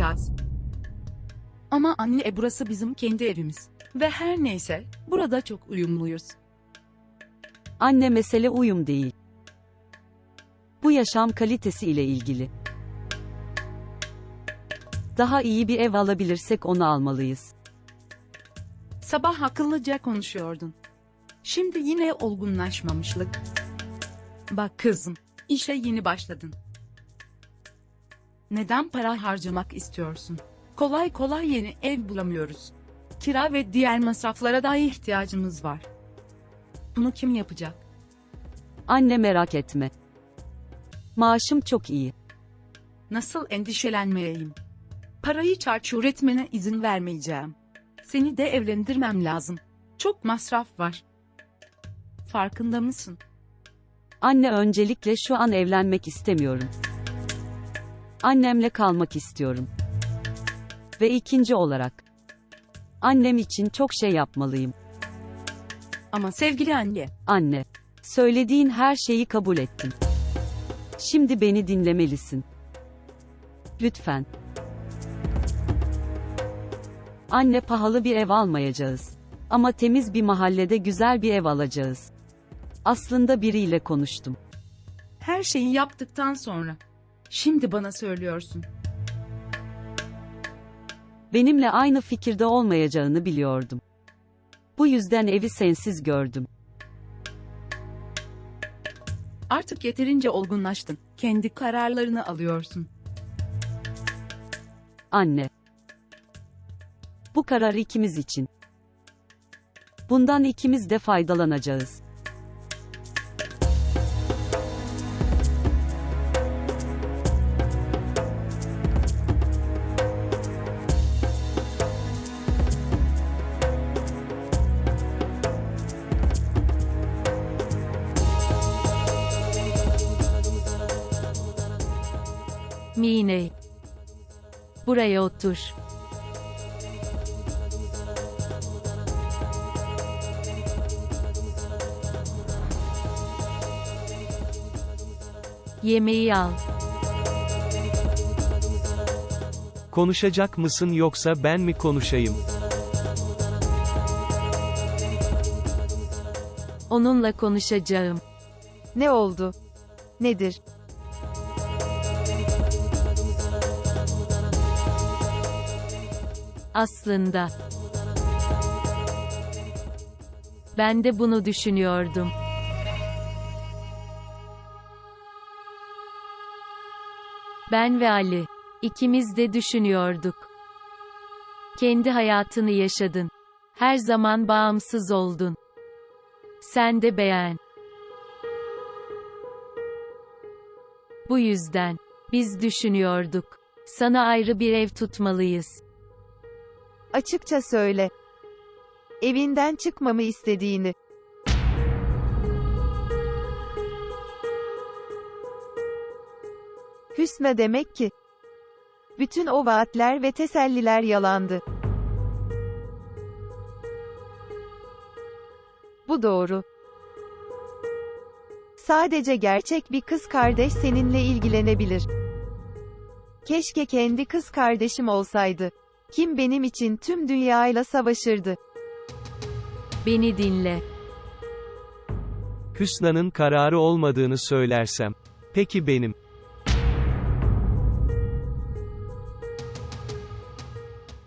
yaşamayacağız. Ama anne e, burası bizim kendi evimiz. Ve her neyse, burada çok uyumluyuz. Anne mesele uyum değil. Bu yaşam kalitesi ile ilgili. Daha iyi bir ev alabilirsek onu almalıyız. Sabah akıllıca konuşuyordun. Şimdi yine olgunlaşmamışlık. Bak kızım, işe yeni başladın. Neden para harcamak istiyorsun? Kolay kolay yeni ev bulamıyoruz. Kira ve diğer masraflara da ihtiyacımız var. Bunu kim yapacak? Anne merak etme. Maaşım çok iyi. Nasıl endişelenmeyeyim? Parayı çarçur etmene izin vermeyeceğim. Seni de evlendirmem lazım. Çok masraf var. Farkında mısın? Anne öncelikle şu an evlenmek istemiyorum. Annemle kalmak istiyorum. Ve ikinci olarak. Annem için çok şey yapmalıyım. Ama sevgili anne, Anne. Söylediğin her şeyi kabul ettim. Şimdi beni dinlemelisin. Lütfen. Anne pahalı bir ev almayacağız. Ama temiz bir mahallede güzel bir ev alacağız. Aslında biriyle konuştum. her şeyi yaptıktan sonra. Şimdi bana söylüyorsun. Benimle aynı fikirde olmayacağını biliyordum. Bu yüzden evi sensiz gördüm. Artık yeterince olgunlaştın. Kendi kararlarını alıyorsun. Anne. Bu karar ikimiz için. Bundan ikimiz de faydalanacağız. Buraya otur. Yemeği al. Konuşacak mısın yoksa ben mi konuşayım? Onunla konuşacağım. Ne oldu? Nedir? Aslında. Ben de bunu düşünüyordum. Ben ve Ali. ikimiz de düşünüyorduk. Kendi hayatını yaşadın. Her zaman bağımsız oldun. Sen de beğen. Bu yüzden biz düşünüyorduk. Sana ayrı bir ev tutmalıyız. Açıkça söyle. Evinden çıkmamı istediğini. Hüsna demek ki. Bütün o vaatler ve teselliler yalandı. Bu doğru. Sadece gerçek bir kız kardeş seninle ilgilenebilir. Keşke kendi kız kardeşim olsaydı. Kim benim için tüm dünyayla savaşırdı. Beni dinle. Hüsna'nın kararı olmadığını söylersem. Peki benim.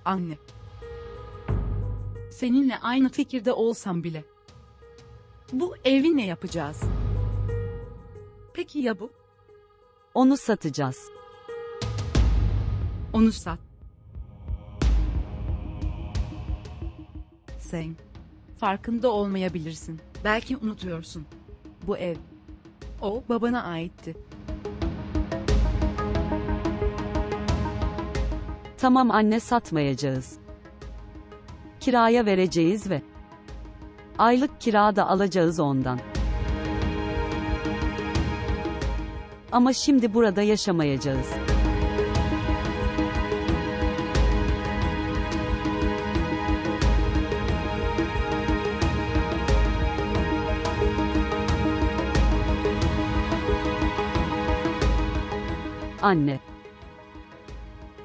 Anne. Seninle aynı fikirde olsam bile. Bu evi ne yapacağız? Peki ya bu? Onu satacağız. Onu sat. Sen farkında olmayabilirsin. Belki unutuyorsun. Bu ev o babana aitti. Tamam anne satmayacağız. Kiraya vereceğiz ve aylık kira da alacağız ondan. Ama şimdi burada yaşamayacağız. Anne.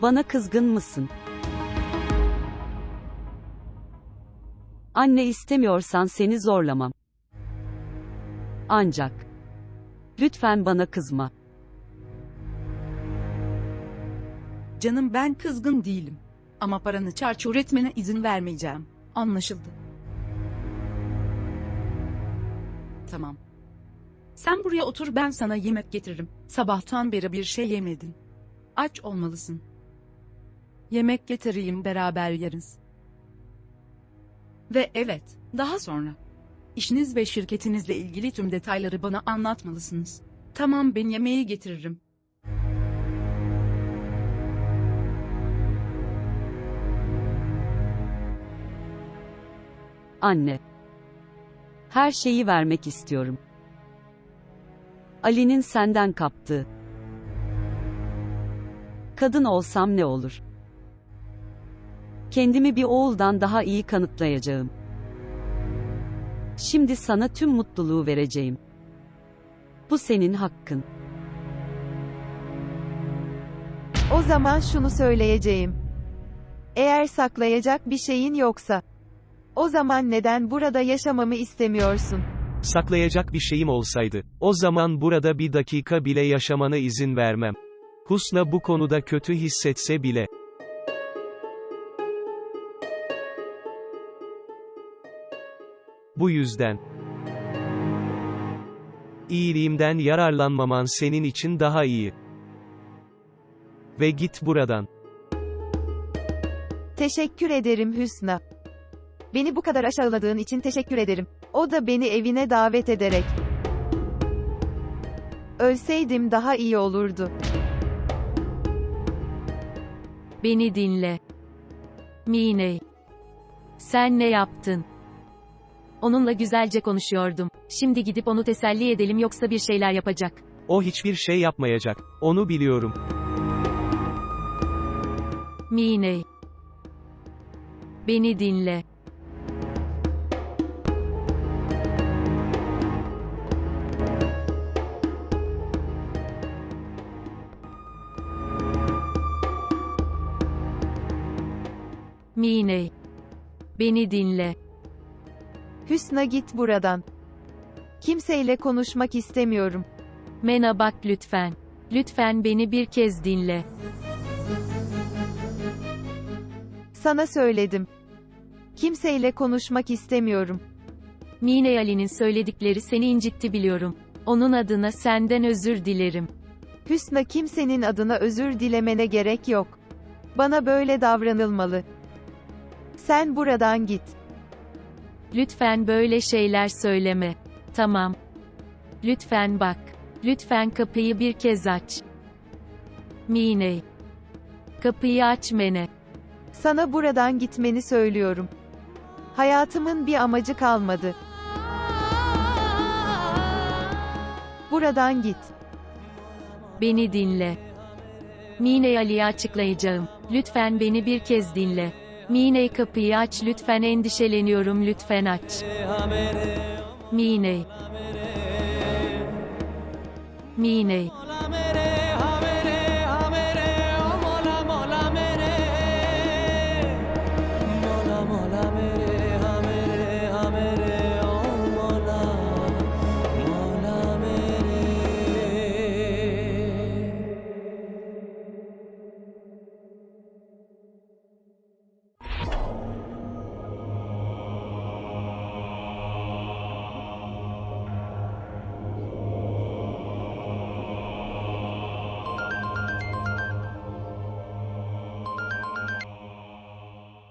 Bana kızgın mısın? Anne istemiyorsan seni zorlamam. Ancak lütfen bana kızma. Canım ben kızgın değilim. Ama paranı çarçur etmene izin vermeyeceğim. Anlaşıldı. Tamam. Sen buraya otur ben sana yemek getiririm. Sabahtan beri bir şey yemedin. Aç olmalısın. Yemek getireyim beraber yeriz. Ve evet, daha sonra. İşiniz ve şirketinizle ilgili tüm detayları bana anlatmalısınız. Tamam ben yemeği getiririm. Anne. Her şeyi vermek istiyorum. Ali'nin senden kaptığı. Kadın olsam ne olur? Kendimi bir oğuldan daha iyi kanıtlayacağım. Şimdi sana tüm mutluluğu vereceğim. Bu senin hakkın. O zaman şunu söyleyeceğim. Eğer saklayacak bir şeyin yoksa, o zaman neden burada yaşamamı istemiyorsun? Saklayacak bir şeyim olsaydı, o zaman burada bir dakika bile yaşamana izin vermem. Husna bu konuda kötü hissetse bile. Bu yüzden. İyiliğimden yararlanmaman senin için daha iyi. Ve git buradan. Teşekkür ederim Hüsna. Beni bu kadar aşağıladığın için teşekkür ederim. O da beni evine davet ederek. Ölseydim daha iyi olurdu. Beni dinle. Mine. Sen ne yaptın? Onunla güzelce konuşuyordum. Şimdi gidip onu teselli edelim yoksa bir şeyler yapacak. O hiçbir şey yapmayacak. Onu biliyorum. Mine. Beni dinle. Mine. Beni dinle. Hüsna git buradan. Kimseyle konuşmak istemiyorum. Mena bak lütfen. Lütfen beni bir kez dinle. Sana söyledim. Kimseyle konuşmak istemiyorum. Mine Ali'nin söyledikleri seni incitti biliyorum. Onun adına senden özür dilerim. Hüsna kimsenin adına özür dilemene gerek yok. Bana böyle davranılmalı. Sen buradan git. Lütfen böyle şeyler söyleme. Tamam. Lütfen bak. Lütfen kapıyı bir kez aç. Mine. Kapıyı aç Mene. Sana buradan gitmeni söylüyorum. Hayatımın bir amacı kalmadı. Buradan git. Beni dinle. Mine Ali'ye açıklayacağım. Lütfen beni bir kez dinle. Mine kapıyı aç lütfen endişeleniyorum lütfen aç. Mine. Mine.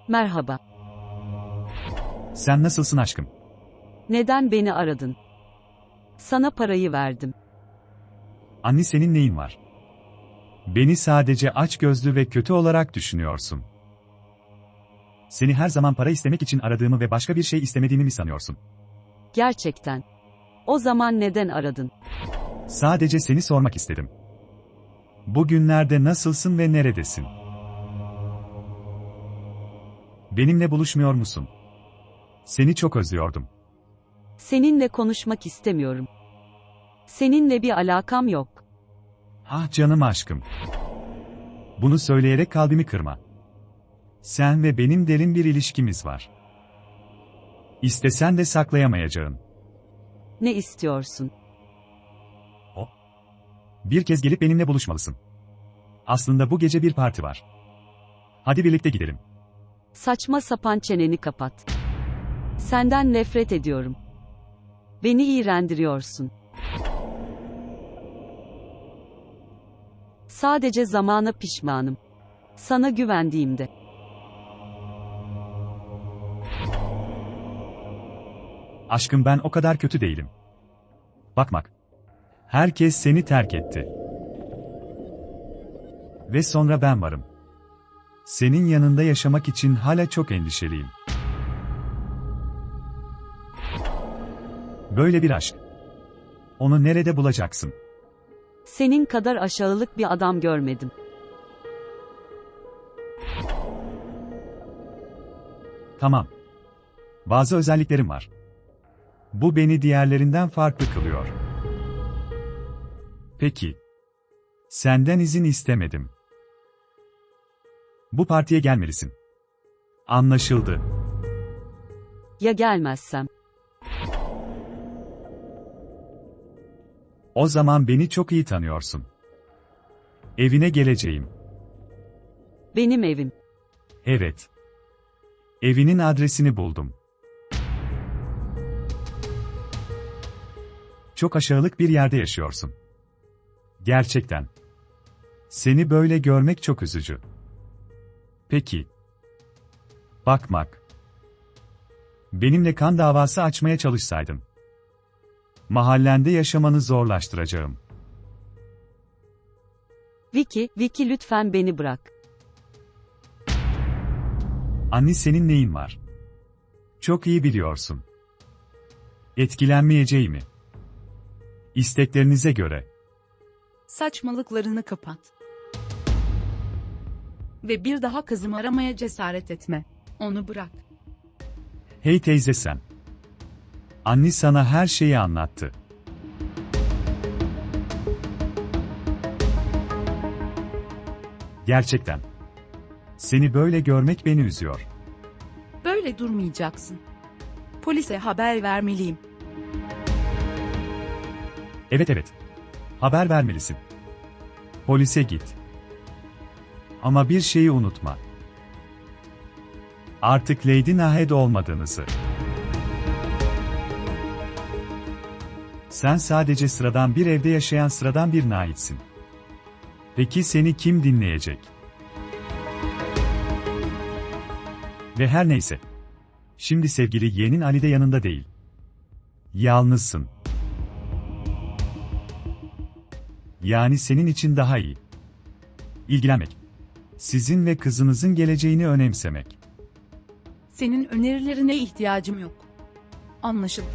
Merhaba. Sen nasılsın aşkım? Neden beni aradın? Sana parayı verdim. Anne senin neyin var? Beni sadece açgözlü ve kötü olarak düşünüyorsun. Seni her zaman para istemek için aradığımı ve başka bir şey istemediğimi mi sanıyorsun? Gerçekten. O zaman neden aradın? Sadece seni sormak istedim. Bugünlerde nasılsın ve neredesin? Benimle buluşmuyor musun? Seni çok özlüyordum. Seninle konuşmak istemiyorum. Seninle bir alakam yok. Ah canım aşkım. Bunu söyleyerek kalbimi kırma. Sen ve benim derin bir ilişkimiz var. İstesen de saklayamayacağın. Ne istiyorsun? Bir kez gelip benimle buluşmalısın. Aslında bu gece bir parti var. Hadi birlikte gidelim. Saçma sapan çeneni kapat. Senden nefret ediyorum. Beni iğrendiriyorsun. Sadece zamana pişmanım. Sana güvendiğimde. Aşkım ben o kadar kötü değilim. Bakmak. Herkes seni terk etti. Ve sonra ben varım. Senin yanında yaşamak için hala çok endişeliyim. Böyle bir aşk. Onu nerede bulacaksın? Senin kadar aşağılık bir adam görmedim. Tamam. Bazı özelliklerim var. Bu beni diğerlerinden farklı kılıyor. Peki. Senden izin istemedim. Bu partiye gelmelisin. Anlaşıldı. Ya gelmezsem? O zaman beni çok iyi tanıyorsun. Evine geleceğim. Benim evim. Evet. Evinin adresini buldum. Çok aşağılık bir yerde yaşıyorsun. Gerçekten. Seni böyle görmek çok üzücü. Peki. Bakmak. Benimle kan davası açmaya çalışsaydın. Mahallende yaşamanı zorlaştıracağım. Vicky, Vicky lütfen beni bırak. Anne senin neyin var? Çok iyi biliyorsun. Etkilenmeyeceğimi. İsteklerinize göre. Saçmalıklarını kapat. Ve bir daha kızımı aramaya cesaret etme. Onu bırak. Hey teyze sen. Anne sana her şeyi anlattı. Gerçekten. Seni böyle görmek beni üzüyor. Böyle durmayacaksın. Polise haber vermeliyim. Evet evet. Haber vermelisin. Polise git. Ama bir şeyi unutma. Artık Lady Nahed olmadığınızı. Sen sadece sıradan bir evde yaşayan sıradan bir Nahid'sin. Peki seni kim dinleyecek? Ve her neyse. Şimdi sevgili yeğenin Ali de yanında değil. Yalnızsın. Yani senin için daha iyi. İlgilenmek. Sizin ve kızınızın geleceğini önemsemek. Senin önerilerine ihtiyacım yok. Anlaşıldı.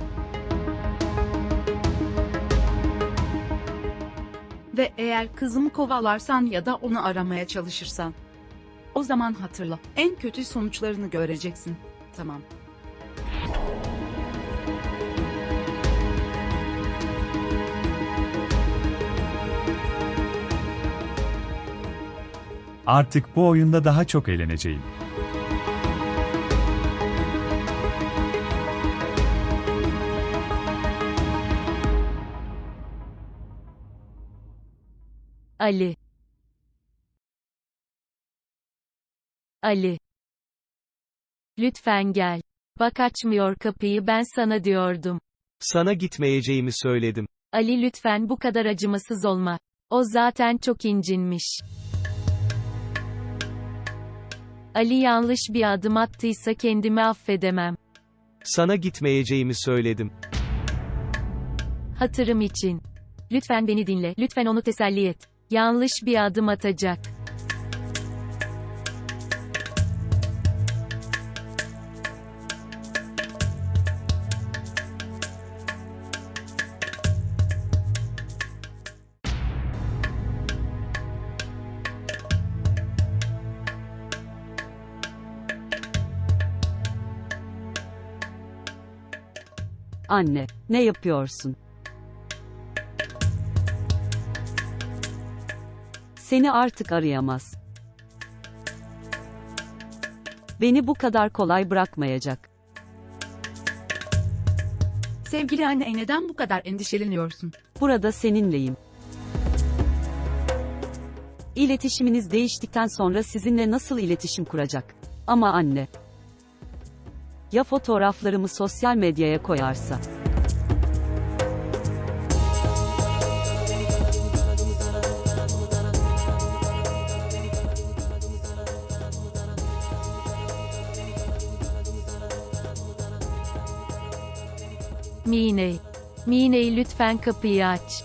Ve eğer kızımı kovalarsan ya da onu aramaya çalışırsan, o zaman hatırla, en kötü sonuçlarını göreceksin. Tamam. Artık bu oyunda daha çok eğleneceğim. Ali. Ali. Lütfen gel. Bak açmıyor kapıyı ben sana diyordum. Sana gitmeyeceğimi söyledim. Ali lütfen bu kadar acımasız olma. O zaten çok incinmiş. Ali yanlış bir adım attıysa kendimi affedemem. Sana gitmeyeceğimi söyledim. Hatırım için. Lütfen beni dinle, lütfen onu teselli et. Yanlış bir adım atacak. Anne, ne yapıyorsun? Seni artık arayamaz. Beni bu kadar kolay bırakmayacak. Sevgili anne neden bu kadar endişeleniyorsun? Burada seninleyim. İletişiminiz değiştikten sonra sizinle nasıl iletişim kuracak? Ama anne, ya fotoğraflarımı sosyal medyaya koyarsa? Miney. Miney lütfen kapıyı aç.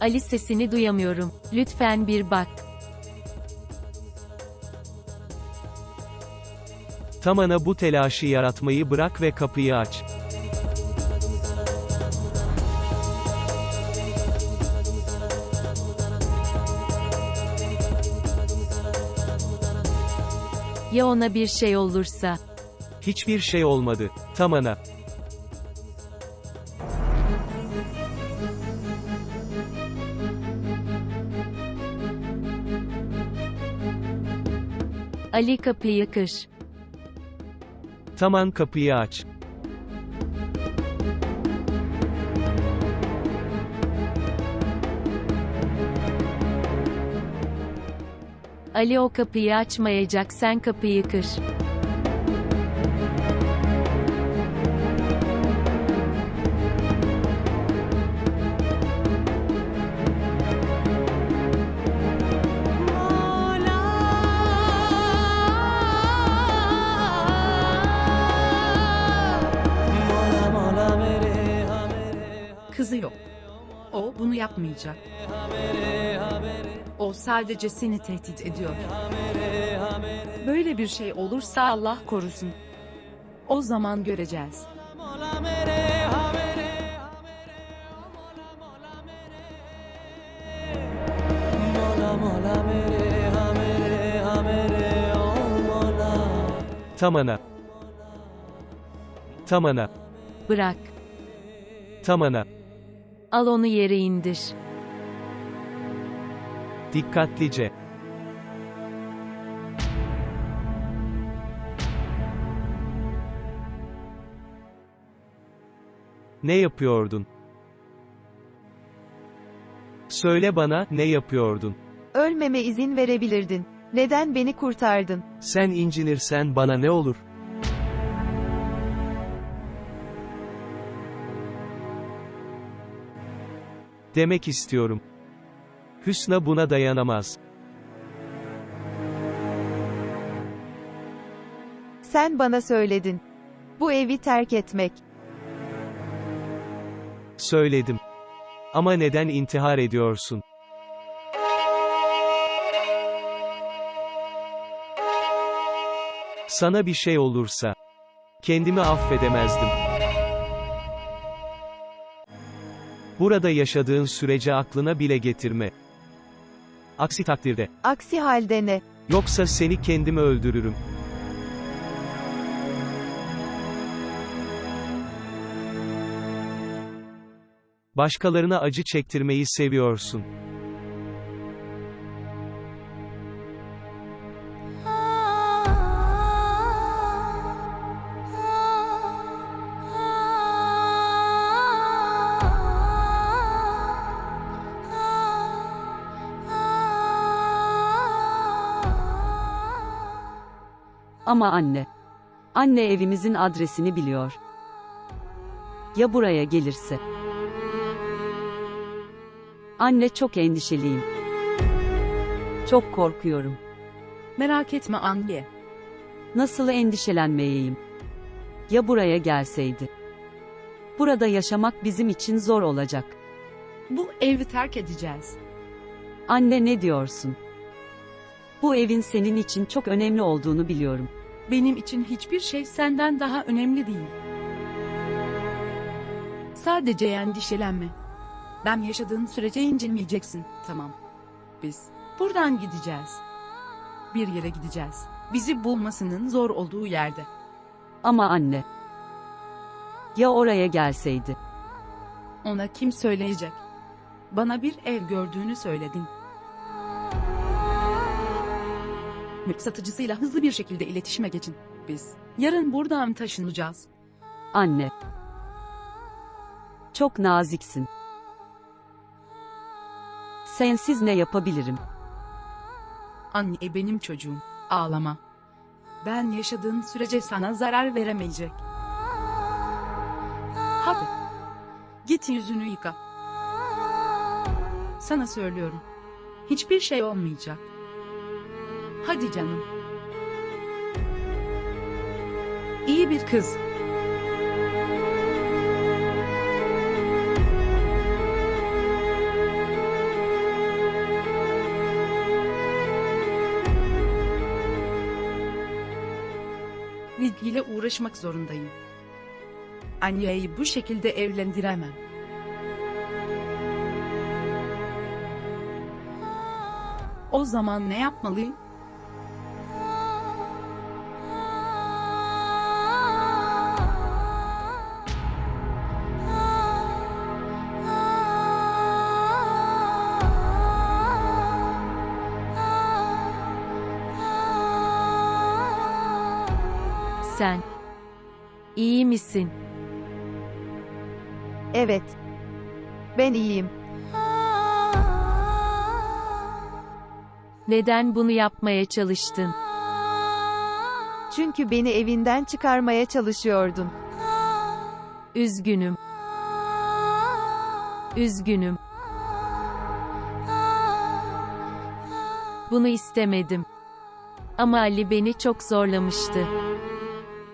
Ali sesini duyamıyorum. Lütfen bir bak. Tamana bu telaşı yaratmayı bırak ve kapıyı aç. Ya ona bir şey olursa? Hiçbir şey olmadı. Tamana. Ali kapıyı kır. Taman kapıyı aç. Ali o kapıyı açmayacak sen kapıyı kır. Bunu yapmayacak. O sadece seni tehdit ediyor. Böyle bir şey olursa Allah korusun. O zaman göreceğiz. Tamana. Tamana. Bırak. Tamana. Al onu yere indir. Dikkatlice. Ne yapıyordun? Söyle bana, ne yapıyordun? Ölmeme izin verebilirdin. Neden beni kurtardın? Sen incinirsen bana ne olur? Demek istiyorum. Hüsna buna dayanamaz. Sen bana söyledin. Bu evi terk etmek. Söyledim. Ama neden intihar ediyorsun? Sana bir şey olursa kendimi affedemezdim. Burada yaşadığın sürece aklına bile getirme. Aksi takdirde Aksi halde ne? yoksa seni kendimi öldürürüm. Başkalarına acı çektirmeyi seviyorsun. Ama anne. Anne evimizin adresini biliyor. Ya buraya gelirse? Anne çok endişeliyim. Çok korkuyorum. Merak etme anne. Nasıl endişelenmeyeyim? Ya buraya gelseydi? Burada yaşamak bizim için zor olacak. Bu evi terk edeceğiz. Anne ne diyorsun? Bu evin senin için çok önemli olduğunu biliyorum. Benim için hiçbir şey senden daha önemli değil. Sadece endişelenme. Ben yaşadığın sürece incinmeyeceksin. Tamam. Biz buradan gideceğiz. Bir yere gideceğiz. Bizi bulmasının zor olduğu yerde. Ama anne. Ya oraya gelseydi? Ona kim söyleyecek? Bana bir ev gördüğünü söyledin. Mülk satıcısıyla hızlı bir şekilde iletişime geçin. Biz yarın buradan taşınacağız. Anne. Çok naziksin. Sensiz ne yapabilirim? Anne e, benim çocuğum. Ağlama. Ben yaşadığın sürece sana zarar veremeyecek. Hadi. Git yüzünü yıka. Sana söylüyorum. Hiçbir şey olmayacak. Hadi canım. İyi bir kız. bilgiyle uğraşmak zorundayım. Anya'yı bu şekilde evlendiremem. O zaman ne yapmalıyım? Misin? Evet. Ben iyiyim. Neden bunu yapmaya çalıştın? Çünkü beni evinden çıkarmaya çalışıyordun. Üzgünüm. Üzgünüm. Bunu istemedim. Ama Ali beni çok zorlamıştı.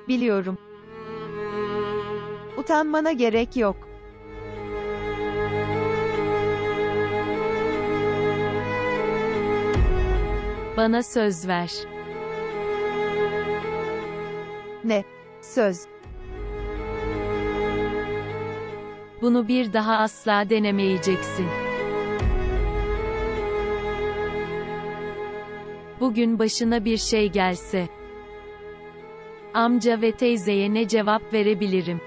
Biliyorum. Utanmana gerek yok. Bana söz ver. Ne? Söz. Bunu bir daha asla denemeyeceksin. Bugün başına bir şey gelse, amca ve teyzeye ne cevap verebilirim?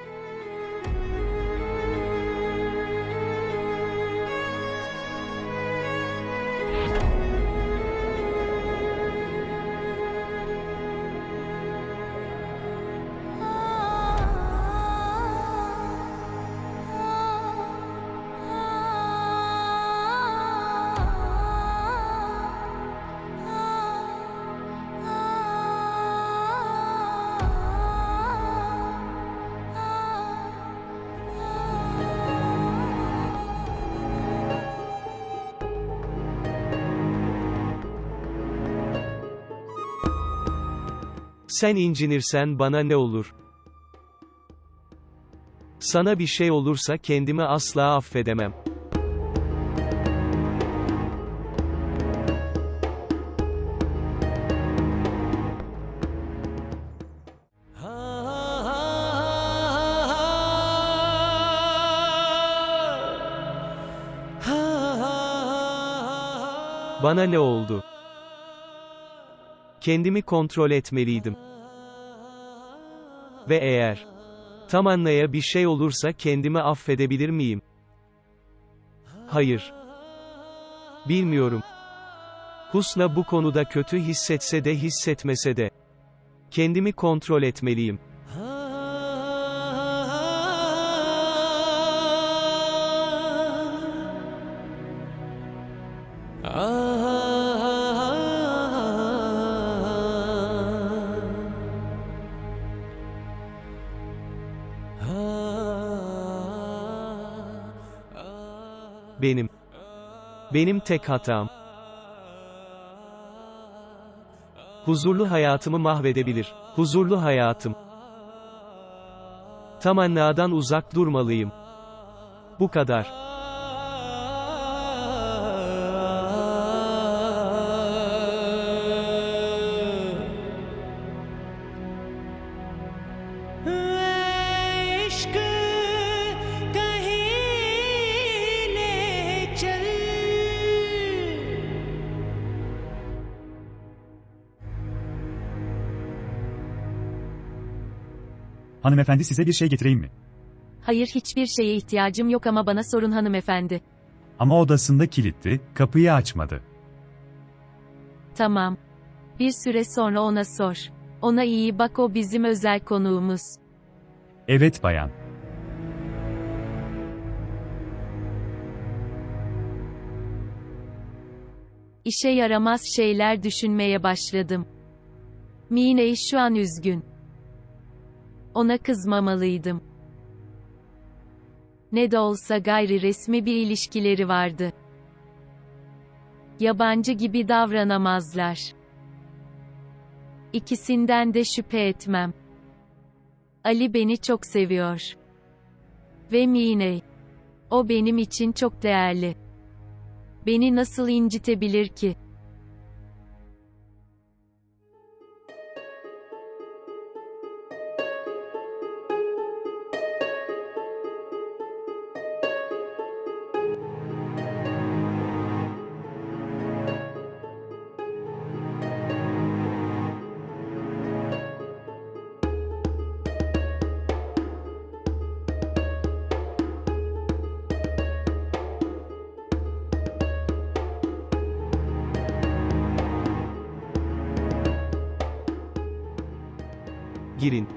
Sen incinirsen bana ne olur? Sana bir şey olursa kendimi asla affedemem. Bana ne oldu? Kendimi kontrol etmeliydim. Ve eğer Tamanna'ya bir şey olursa kendimi affedebilir miyim? Hayır. Bilmiyorum. Husna bu konuda kötü hissetse de hissetmese de. Kendimi kontrol etmeliyim. Benim tek hatam. Huzurlu hayatımı mahvedebilir. Huzurlu hayatım. Tamannadan uzak durmalıyım. Bu kadar. Hanımefendi size bir şey getireyim mi? Hayır hiçbir şeye ihtiyacım yok ama bana sorun hanımefendi. Ama odasında kilitli, kapıyı açmadı. Tamam. Bir süre sonra ona sor. Ona iyi bak o bizim özel konuğumuz. Evet bayan. İşe yaramaz şeyler düşünmeye başladım. Miney şu an üzgün. Ona kızmamalıydım. Ne de olsa gayri resmi bir ilişkileri vardı. Yabancı gibi davranamazlar. İkisinden de şüphe etmem. Ali beni çok seviyor. Ve Miney. O benim için çok değerli. Beni nasıl incitebilir ki? Girin.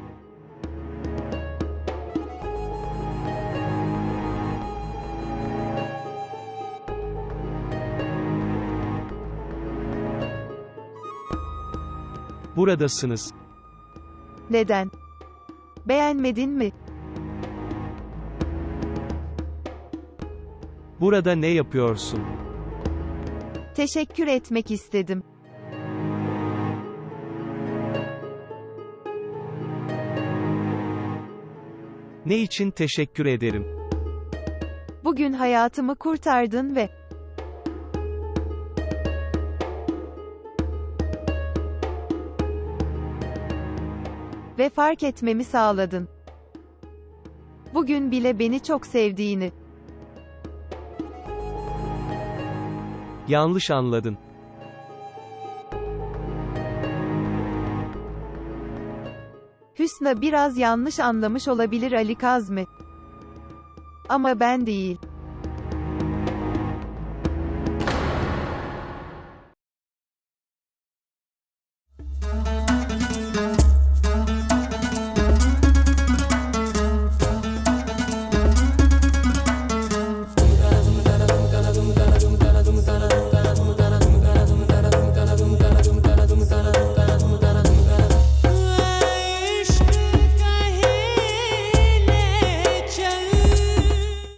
Buradasınız. Neden? Beğenmedin mi? Burada ne yapıyorsun? Teşekkür etmek istedim. Ne için teşekkür ederim? Bugün hayatımı kurtardın ve ve fark etmemi sağladın. Bugün bile beni çok sevdiğini. Yanlış anladın. Hüsna biraz yanlış anlamış olabilir Ali Kazmi. Ama ben değil.